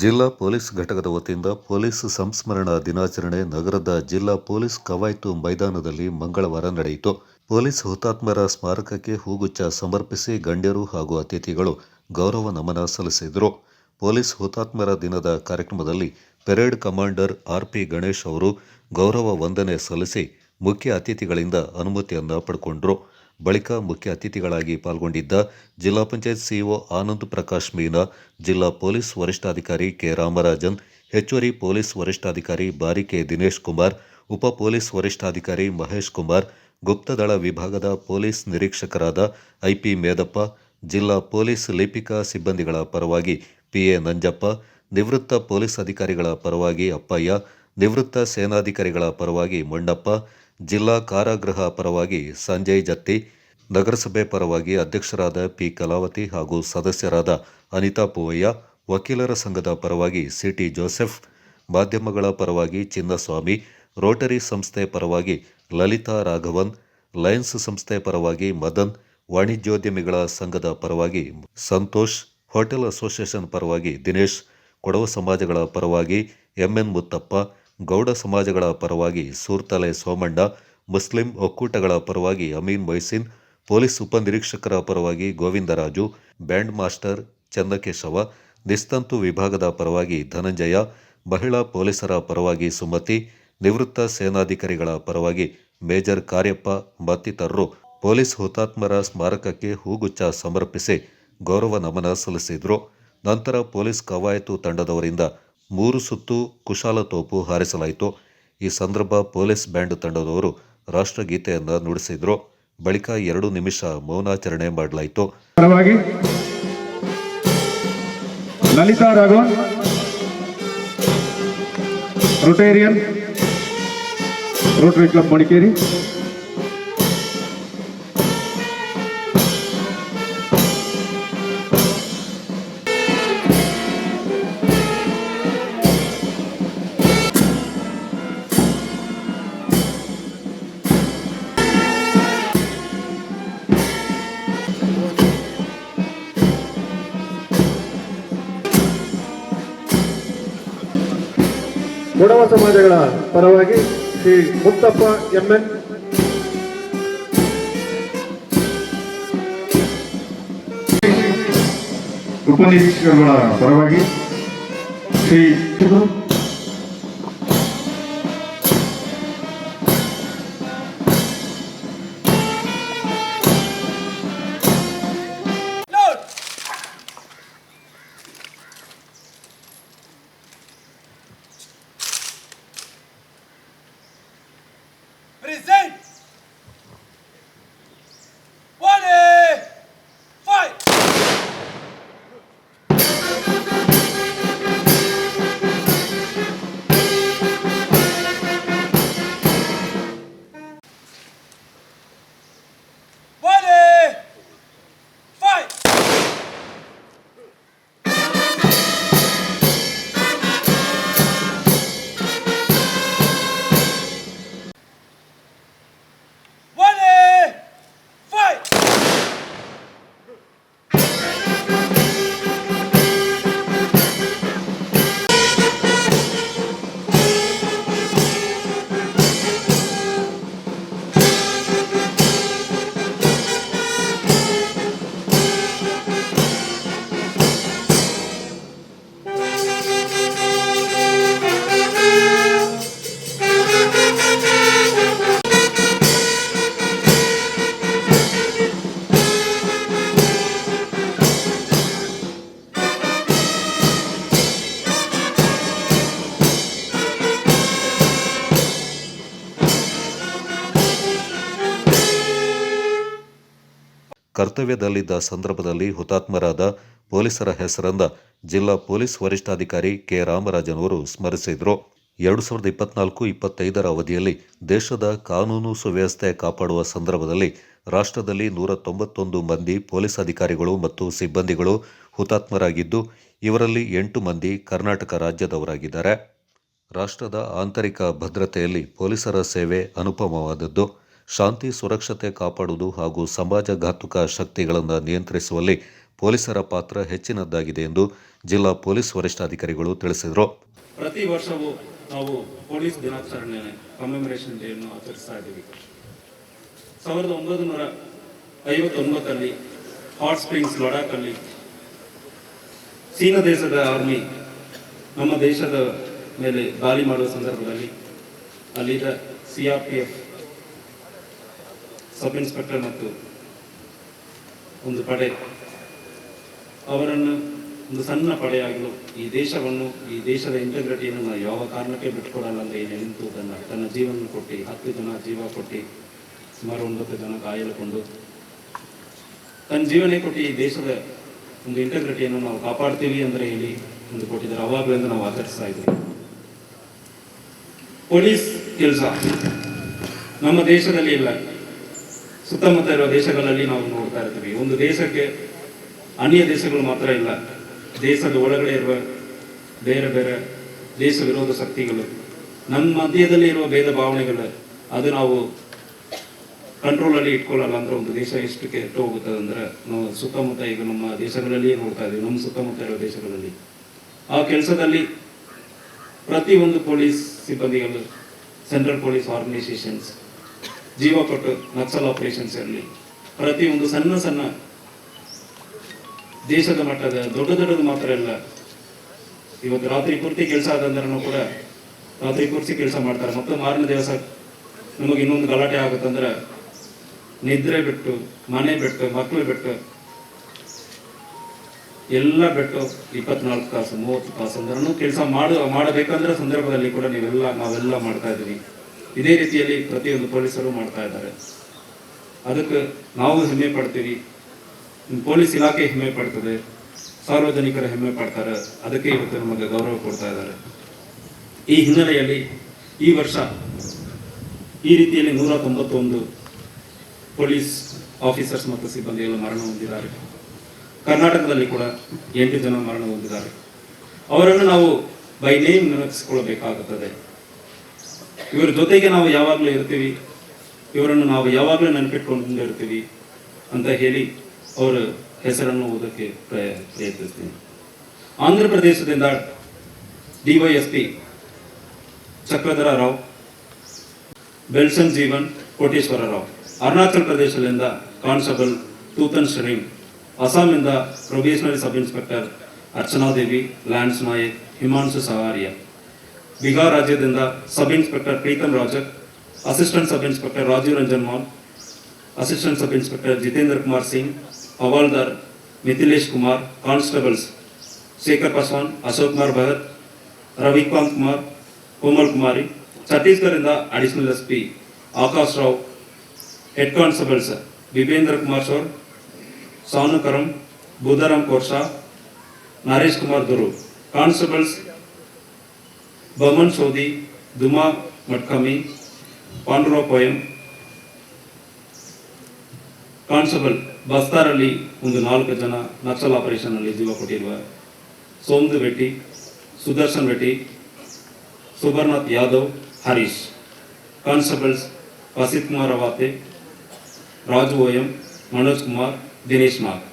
ಜಿಲ್ಲಾ ಪೊಲೀಸ್ ಘಟಕದ ವತಿಯಿಂದ ಪೊಲೀಸ್ ಸಂಸ್ಮರಣಾ ದಿನಾಚರಣೆ ನಗರದ ಜಿಲ್ಲಾ ಪೊಲೀಸ್ ಕವಾಯತು ಮೈದಾನದಲ್ಲಿ ಮಂಗಳವಾರ ನಡೆಯಿತು. ಪೊಲೀಸ್ ಹುತಾತ್ಮರ ಸ್ಮಾರಕಕ್ಕೆ ಹೂಗುಚ್ಚ ಸಮರ್ಪಿಸಿ ಗಣ್ಯರು ಹಾಗೂ ಅತಿಥಿಗಳು ಗೌರವ ನಮನ ಸಲ್ಲಿಸಿದರು. ಪೊಲೀಸ್ ಹುತಾತ್ಮರ ದಿನದ ಕಾರ್ಯಕ್ರಮದಲ್ಲಿ parade commander R P Ganesh ಅವರು ಗೌರವ ವಂದನೆ ಸಲ್ಲಿಸಿ ಮುಖ್ಯ ಅತಿಥಿಗಳಿಂದ ಅನುಮತಿಯನ್ನು ಪಡ್ಕೊಂಡ್ರು. ಬಳಿಕ ಮುಖ್ಯ ಅತಿಥಿಗಳಾಗಿ ಪಾಲ್ಗೊಂಡಿದ್ದ ಜಿಲ್ಲಾ ಪಂಚಾಯತ್ ಸಿಇಒ ಆನಂದ್ ಪ್ರಕಾಶ್ ಮೀನಾ, ಜಿಲ್ಲಾ ಪೊಲೀಸ್ ವರಿಷ್ಠಾಧಿಕಾರಿ ಕೆ ರಾಮರಾಜನ್, ಹೆಚ್ಚುವರಿ ಪೊಲೀಸ್ ವರಿಷ್ಠಾಧಿಕಾರಿ ಬಾರಿಕೆ ದಿನೇಶ್ ಕುಮಾರ್, ಉಪ ಪೊಲೀಸ್ ವರಿಷ್ಠಾಧಿಕಾರಿ ಮಹೇಶ್ ಕುಮಾರ್ ಗುಪ್ತದಳ ವಿಭಾಗದ ಪೊಲೀಸ್ ನಿರೀಕ್ಷಕರಾದ ಐಪಿ ಮೇದಪ್ಪ, ಜಿಲ್ಲಾ ಪೊಲೀಸ್ ಲಿಪಿಕಾ ಸಿಬ್ಬಂದಿಗಳ ಪರವಾಗಿ ಪಿಎ ನಂಜಪ್ಪ, ನಿವೃತ್ತ ಪೊಲೀಸ್ ಅಧಿಕಾರಿಗಳ ಪರವಾಗಿ ಅಪ್ಪಯ್ಯ, ನಿವೃತ್ತ ಸೇನಾಧಿಕಾರಿಗಳ ಪರವಾಗಿ ಮಣ್ಣಪ್ಪ ಜಿಲ್ಲಾ ಕಾರಾಗೃಹ ಪರವಾಗಿ ಸಂಜಯ್ ಜತ್ತಿ, ನಗರಸಭೆ ಪರವಾಗಿ ಅಧ್ಯಕ್ಷರಾದ ಪಿ ಕಲಾವತಿ ಹಾಗೂ ಸದಸ್ಯರಾದ ಅನಿತಾ ಪೂವಯ್ಯ, ವಕೀಲರ ಸಂಘದ ಪರವಾಗಿ ಸಿಟಿ ಜೋಸೆಫ್, ಮಾಧ್ಯಮಗಳ ಪರವಾಗಿ ಚಿನ್ನಸ್ವಾಮಿ, ರೋಟರಿ ಸಂಸ್ಥೆ ಪರವಾಗಿ ಲಲಿತಾ ರಾಘವನ್, ಲಯನ್ಸ್ ಸಂಸ್ಥೆ ಪರವಾಗಿ ಮದನ್, ವಾಣಿಜ್ಯೋದ್ಯಮಿಗಳ ಸಂಘದ ಪರವಾಗಿ ಸಂತೋಷ್, ಹೋಟೆಲ್ ಅಸೋಸಿಯೇಷನ್ ಪರವಾಗಿ ದಿನೇಶ್, ಕೊಡವ ಸಮಾಜಗಳ ಪರವಾಗಿ ಎಂಎನ್ ಮುತ್ತಪ್ಪ ಗೌಡ ಸಮಾಜಗಳ ಪರವಾಗಿ ಸೂರ್ತಲೆ ಸೋಮಣ್ಣ, ಮುಸ್ಲಿಂ ಒಕ್ಕೂಟಗಳ ಪರವಾಗಿ ಅಮೀನ್ ಮೊಯ್ಸಿನ್, ಪೊಲೀಸ್ ಉಪನಿರೀಕ್ಷಕರ ಪರವಾಗಿ ಗೋವಿಂದರಾಜು, ಬ್ಯಾಂಡ್ ಮಾಸ್ಟರ್ ಚಂದಕೇಶವ, ನಿಸ್ತಂತು ವಿಭಾಗದ ಪರವಾಗಿ ಧನಂಜಯ, ಮಹಿಳಾ ಪೊಲೀಸರ ಪರವಾಗಿ ಸುಮತಿ, ನಿವೃತ್ತ ಸೇನಾಧಿಕಾರಿಗಳ ಪರವಾಗಿ ಮೇಜರ್ ಕಾರ್ಯಪ್ಪ ಮತ್ತಿತರರು ಪೊಲೀಸ್ ಹುತಾತ್ಮರ ಸ್ಮಾರಕಕ್ಕೆ ಹೂಗುಚ್ಛ ಸಮರ್ಪಿಸಿ ಗೌರವ ನಮನ ಸಲ್ಲಿಸಿದರು. ನಂತರ ಪೊಲೀಸ್ ಕವಾಯತು ತಂಡದವರಿಂದ ಮೂರು ಸುತ್ತು ಕುಶಾಲ ತೋಪು ಹಾರಿಸಲಾಯಿತು. ಈ ಸಂದರ್ಭ ಪೊಲೀಸ್ ಬ್ಯಾಂಡ್ ತಂಡದವರು ರಾಷ್ಟ್ರಗೀತೆಯನ್ನು ನುಡಿಸಿದ್ರು. ಬಳಿಕ ಎರಡು ನಿಮಿಷ ಮೌನಾಚರಣೆ ಮಾಡಲಾಯಿತು. Lalitha Rotarian, Rotary club Madikeri. Kodava ಸಮಾಜಗಳ ಪರವಾಗಿ ಶ್ರೀ ಮುತ್ತಪ್ಪ ಎಂಎನ್. ಉಪನಿರೀಕ್ಷಕರುಗಳ ಪರವಾಗಿ ಶ್ರೀ ಕರ್ತವ್ಯದಲ್ಲಿದ್ದ ಸಂದರ್ಭದಲ್ಲಿ ಹುತಾತ್ಮರಾದ ಪೊಲೀಸರ ಹೆಸರಂದ ಜಿಲ್ಲಾ ಪೊಲೀಸ್ ವರಿಷ್ಠಾಧಿಕಾರಿ ಕೆ. ರಾಮರಾಜನ್ ಅವರು ಸ್ಮರಿಸಿದರು. ಎರಡು ಸಾವಿರದ ಇಪ್ಪತ್ನಾಲ್ಕು ಇಪ್ಪತ್ತೈದರ ಅವಧಿಯಲ್ಲಿ ದೇಶದ ಕಾನೂನು ಸುವ್ಯವಸ್ಥೆ ಕಾಪಾಡುವ ಸಂದರ್ಭದಲ್ಲಿ ರಾಷ್ಟ್ರದಲ್ಲಿ ನೂರ ತೊಂಬತ್ತೊಂದು ಮಂದಿ ಪೊಲೀಸ್ ಅಧಿಕಾರಿಗಳು ಮತ್ತು ಸಿಬ್ಬಂದಿಗಳು ಹುತಾತ್ಮರಾಗಿದ್ದು, ಇವರಲ್ಲಿ ಎಂಟು ಮಂದಿ ಕರ್ನಾಟಕ ರಾಜ್ಯದವರಾಗಿದ್ದಾರೆ. ರಾಷ್ಟ್ರದ ಆಂತರಿಕ ಭದ್ರತೆಯಲ್ಲಿ ಪೊಲೀಸರ ಸೇವೆ ಅನುಪಮವಾದದ್ದು. ಶಾಂತಿ, ಸುರಕ್ಷತೆ ಕಾಪಾಡುವುದು ಹಾಗೂ ಸಮಾಜಘಾತುಕ ಶಕ್ತಿಗಳನ್ನು ನಿಯಂತ್ರಿಸುವಲ್ಲಿ ಪೊಲೀಸರ ಪಾತ್ರ ಹೆಚ್ಚಿನದ್ದಾಗಿದೆ ಎಂದು ಜಿಲ್ಲಾ ಪೊಲೀಸ್ ವರಿಷ್ಠಾಧಿಕಾರಿಗಳು ತಿಳಿಸಿದರು. ಪ್ರತಿ ವರ್ಷವೂ ನಾವು ಪೊಲೀಸ್ ದಿನಾಚರಣೆ ಕಮೆಮರೇಷನ್ ಡೇಯನ್ನು ಆಚರಿಸ್ತಾ ಇದ್ದೀವಿ. ಸಾವಿರದ ಒಂಬೈನೂರ ನೂರ ಐವತ್ತೊಂಬತ್ತರಲ್ಲಿ ಹಾಟ್ ಸ್ಪ್ರಿಂಗ್ಸ್ ಲಡಾಖಲ್ಲಿ ಚೀನಾ ದೇಶದ ಆರ್ಮಿ ನಮ್ಮ ದೇಶದ ಮೇಲೆ ದಾಳಿ ಮಾಡುವ ಸಂದರ್ಭದಲ್ಲಿ ಅಲ್ಲಿದ್ದ C R P F sub inspector ಮತ್ತು ಒಂದು ಪಡೆ. ಅವರನ್ನು ಒಂದು ಸಣ್ಣ ಪಡೆಯಾಗಲು ಈ ದೇಶವನ್ನು, ಈ ದೇಶದ ಇಂಟಗ್ರಿಟಿಯನ್ನು ನಾವು ಯಾವ ಕಾರಣಕ್ಕೆ ಬಿಟ್ಕೊಡಲ್ಲ ಅಂತ ಏನು ನಿಂತು ತನ್ನ ತನ್ನ ಜೀವನ ಕೊಟ್ಟು, ಹತ್ತು ಜನ ಜೀವ ಕೊಟ್ಟು, ಸುಮಾರು ಒಂಬತ್ತು ಜನ ಕಾಯಲುಕೊಂಡು ತನ್ನ ಜೀವನೇ ಕೊಟ್ಟು ಈ ದೇಶದ ಒಂದು ಇಂಟಗ್ರಿಟಿಯನ್ನು ನಾವು ಕಾಪಾಡ್ತೀವಿ ಅಂದರೆ ಹೇಳಿ ಒಂದು ಕೊಟ್ಟಿದ್ದಾರೆ. ಅವಾಗಲಿಂದ ನಾವು ಆಚರಿಸ್ತಾ ಇದ್ದೀವಿ. ಪೊಲೀಸ್ ಕೆಲಸ. ನಮ್ಮ ದೇಶದಲ್ಲಿ ಇಲ್ಲ. ಸುತ್ತಮುತ್ತ ಇರುವ ದೇಶಗಳಲ್ಲಿ ನಾವು ನೋಡ್ತಾ ಇರ್ತೀವಿ. ಒಂದು ದೇಶಕ್ಕೆ ಅನ್ಯ ದೇಶಗಳು ಮಾತ್ರ ಇಲ್ಲ. ದೇಶದ ಒಳಗಡೆ ಇರುವ ಬೇರೆ ಬೇರೆ ದೇಶ ವಿರೋಧ ಶಕ್ತಿಗಳು, ನಮ್ಮ ಮಧ್ಯದಲ್ಲಿ ಇರುವ ಭೇದ ಭಾವನೆಗಳು, ಅದು ನಾವು ಕಂಟ್ರೋಲಲ್ಲಿ ಇಟ್ಕೊಳ್ಳಲ್ಲ ಅಂದ್ರೆ ಒಂದು ದೇಶ ಎಷ್ಟು ಕೆಟ್ಟು ಹೋಗುತ್ತದೆ ಅಂದ್ರೆ ನಾವು ಸುತ್ತಮುತ್ತ ಈಗ ನಮ್ಮ ದೇಶಗಳಲ್ಲಿಯೇ ನೋಡ್ತಾ ಇದ್ದೀವಿ, ನಮ್ಮ ಸುತ್ತಮುತ್ತ ಇರುವ ದೇಶಗಳಲ್ಲಿ. ಆ ಕೆಲಸದಲ್ಲಿ ಪ್ರತಿಯೊಂದು ಪೊಲೀಸ್ ಸಿಬ್ಬಂದಿಗಳು ಸೆಂಟ್ರಲ್ ಪೊಲೀಸ್ ಆರ್ಗನೈಸೇಷನ್ಸ್ ಜೀವ ಕೊಟ್ಟು ನಕ್ಸಲ್ ಆಪರೇಷನ್ಸ್ ಇರಲಿ ಒಂದು ಸಣ್ಣ ಸಣ್ಣ ದೇಶದ ಮಟ್ಟದ ದೊಡ್ಡ ದೊಡ್ಡದು ಮಾತ್ರ ಇಲ್ಲ ಇವತ್ತು ರಾತ್ರಿ ಪೂರ್ತಿ ಕೆಲಸ ಆದಂದ್ರೂ ಕೂಡ ರಾತ್ರಿ ಪೂರ್ತಿ ಕೆಲಸ ಮಾಡ್ತಾರೆ. ಮತ್ತೆ ಮಾರನೇ ದಿವಸ ನಮಗೆ ಇನ್ನೊಂದು ಗಲಾಟೆ ಆಗುತ್ತಂದ್ರೆ ನಿದ್ರೆ ಬಿಟ್ಟು, ಮನೆ ಬಿಟ್ಟು ಮಕ್ಕಳು ಬಿಟ್ಟು, ಎಲ್ಲ ಬಿಟ್ಟು ಇಪ್ಪತ್ನಾಲ್ಕು ತಾಸು, ಮೂವತ್ತು ತಾಸು ಅಂದ್ರೂ ಕೆಲಸ ಮಾಡು, ಮಾಡಬೇಕಂದ್ರೆ ಸಂದರ್ಭದಲ್ಲಿ ಕೂಡ ನೀವೆಲ್ಲ ನಾವೆಲ್ಲ ಮಾಡ್ತಾ ಇದ್ದೀವಿ. ಇದೇ ರೀತಿಯಲ್ಲಿ ಪ್ರತಿಯೊಂದು ಪೊಲೀಸರು ಮಾಡ್ತಾ ಇದ್ದಾರೆ. ಅದಕ್ಕೆ ನಾವು ಹೆಮ್ಮೆ ಪಡ್ತೀವಿ. ಪೊಲೀಸ್ ಇಲಾಖೆ ಹೆಮ್ಮೆ ಪಡ್ತದೆ. ಸಾರ್ವಜನಿಕರು ಹೆಮ್ಮೆ ಪಡ್ತಾರೆ. ಅದಕ್ಕೆ ಇವತ್ತು ನಮಗೆ ಗೌರವ ಕೊಡ್ತಾ ಇದ್ದಾರೆ. ಈ ಹಿನ್ನೆಲೆಯಲ್ಲಿ ಈ ವರ್ಷ ಈ ರೀತಿಯಲ್ಲಿ ನೂರ ತೊಂಬತ್ತೊಂದು ಪೊಲೀಸ್ ಆಫೀಸರ್ಸ್ ಮತ್ತು ಸಿಬ್ಬಂದಿಗಳು ಮರಣ ಹೊಂದಿದ್ದಾರೆ. ಕರ್ನಾಟಕದಲ್ಲಿ ಕೂಡ ಎಂಟು ಜನ ಮರಣ ಹೊಂದಿದ್ದಾರೆ. ಅವರನ್ನು ನಾವು ಬೈ ನೇಮ್ ನೆನಪಿಸಿಕೊಳ್ಳಬೇಕಾಗುತ್ತದೆ. ಇವರ ಜೊತೆಗೆ ನಾವು ಯಾವಾಗಲೂ ಇರ್ತೀವಿ ಇವರನ್ನು ನಾವು ಯಾವಾಗಲೂ ನೆನಪಿಟ್ಕೊಂಡು ಇರ್ತೀವಿ ಅಂತ ಹೇಳಿ ಅವರ ಹೆಸರನ್ನು ಓದೋಕ್ಕೆ ಪ್ರಯ ಪ್ರಯತ್ನಿಸ್ತೀನಿ ಆಂಧ್ರ ಪ್ರದೇಶದಿಂದ ಡಿವೈಎಸ್ಪಿ ಚಕ್ರಧರ ರಾವ್ ಬೆಲ್ಸನ್ ಜೀವನ್ ಕೋಟೇಶ್ವರ ರಾವ್ ಅರುಣಾಚಲ್ ಪ್ರದೇಶದಿಂದ ಕಾನ್ಸ್ಟೇಬಲ್ ತೂತನ್ ಶ್ರೀಮ್ ಅಸ್ಸಾಂನಿಂದ probationary sub inspector Archana Devi lance Naik Himanshu Saharia Bihar ರಾಜ್ಯದಿಂದ sub inspector Pritam Rajak assistant sub inspector Rajeev Ranjan Mal assistant sub inspector Jitendra Kumar Singh ಹವಾಲ್ದಾರ್ ಮಿಥಿಲೇಶ್ ಕುಮಾರ್ ಕಾನ್ಸ್ಟೇಬಲ್ಸ್ ಶೇಖರ್ ಪಾಸ್ವಾನ್ ಅಶೋಕ್ ಕುಮಾರ್ ಭಗತ್ ರವಿಕಾಂತ್ ಕುಮಾರ್ ಕೋಮಲ್ ಕುಮಾರಿ ಛತ್ತೀಸ್ಗಢದಿಂದ additional S P Akash Rao head constables Vibhendra Kumar Shor Sanu Karam Budharam Korsha Naresh Kumar ದುರು constables ಬಮನ್ Sodhi ದುಮಾ ಮಟ್ಕಮಿ ಪಾಂಡುರಾವ್ poem constable ಬಸ್ತಾರಲ್ಲಿ ಒಂದು ನಾಲ್ಕು ಜನ Naxal operation ಅಲ್ಲಿ ಜೀವ ಕೊಟ್ಟಿರುವ ಸೋಮ್ದು ಬೆಟ್ಟಿ Sudarshan ಬೆಟ್ಟಿ ಸುಬರ್ನಾಥ್ Yadav Harish constables ವಸಿತ್ Kumar Awate Raju ಓಯಂ Manoj Kumar Dinesh Nag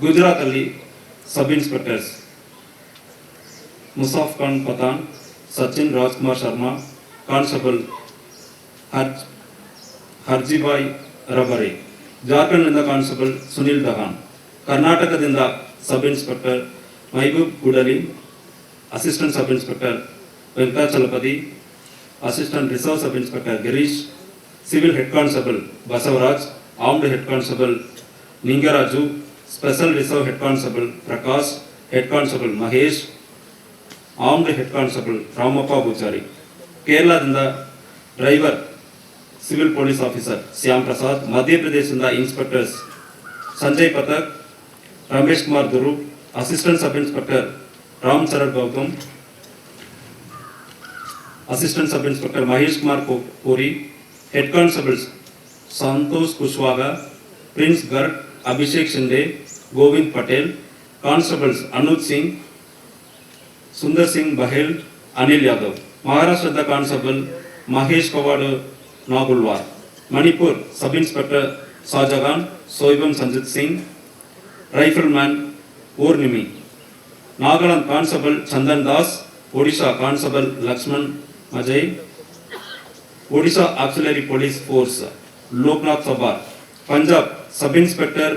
ಗುಜರಾತಲ್ಲಿ sub inspectors Musaf Khan Pathan Sachin Rajkumar Sharma constable hertz ಹರ್ಜಿಬಾಯ್ ರಬರೆ ಜಾರ್ಖಂಡ್ನಿಂದ constable Sunil ದಹಾನ್ ಕರ್ನಾಟಕದಿಂದ sub inspector Mehboob Gudali assistant sub inspector Venkatachalapathi assistant reserve sub inspector Girish civil head constable Basavaraj armed head constable Ningaraju special reserve head constable Prakash head constable Mahesh armed head constable Ramappa Pujari ಕೇರಳದಿಂದ driver civil police officer Shyam Prasad ಮಧ್ಯಪ್ರದೇಶದಿಂದ inspectors Sanjay Pathak Ramesh Kumar Duru assistant sub inspector Ram Charan Gautam assistant sub inspector Mahesh Kumar ಪು- Puri head constables Santosh Kushwaha Prince Garg Abhishek Shinde Govind Patel constables Anuj Singh Sundar Singh Bahel Anil Yadav Maharashtra constable Mahesh Kawad Nagulwar Manipur sub inspector Shahjahan Soibam Sanjit Singh rifleman Urnimi Nagaland constable Chandan Das Odisha constable Lakshman Ajay Odisha auxiliary police force Loknath Sabar Punjab sub inspector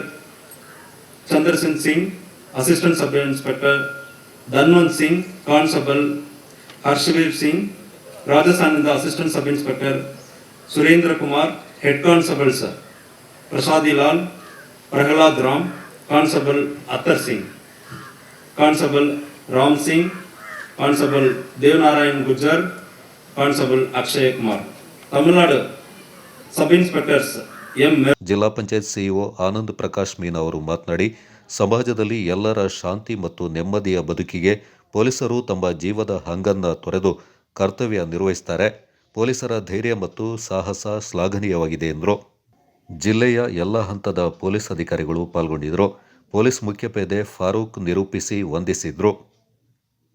Chandrasan Singh assistant sub inspector Tanwant Singh constable Harshveer Singh Rajasthan assistant sub inspector Surendrakumar head constable Sar Prasadilal Prahlad Ram constable Attar Singh constable Ram Singh constable Devnarayan Gujar constable Akshaykumar. Tamil Nadu sub inspectors ಜಿಲ್ಲಾ panchayat CEO Anand Prakash Meena ಅವರು ಮಾತನಾಡಿ, ಸಮಾಜದಲ್ಲಿ ಎಲ್ಲರ ಶಾಂತಿ ಮತ್ತು ನೆಮ್ಮದಿಯ ಬದುಕಿಗೆ ಪೊಲೀಸರು ತಮ್ಮ ಜೀವದ ಹಂಗನ್ನ ತೊರೆದು ಕರ್ತವ್ಯ ನಿರ್ವಹಿಸುತ್ತಾರೆ ಪೊಲೀಸರ ಧೈರ್ಯ ಮತ್ತು ಸಾಹಸ ಶ್ಲಾಘನೀಯವಾಗಿದೆ ಎಂದರು. ಜಿಲ್ಲೆಯ ಎಲ್ಲ ಹಂತದ ಪೊಲೀಸ್ ಅಧಿಕಾರಿಗಳು ಪಾಲ್ಗೊಂಡಿದ್ದರು. ಪೊಲೀಸ್ ಮುಖ್ಯಪೇದೆ ಫಾರೂಕ್ ನಿರೂಪಿಸಿ ವಂದಿಸಿದ್ರು.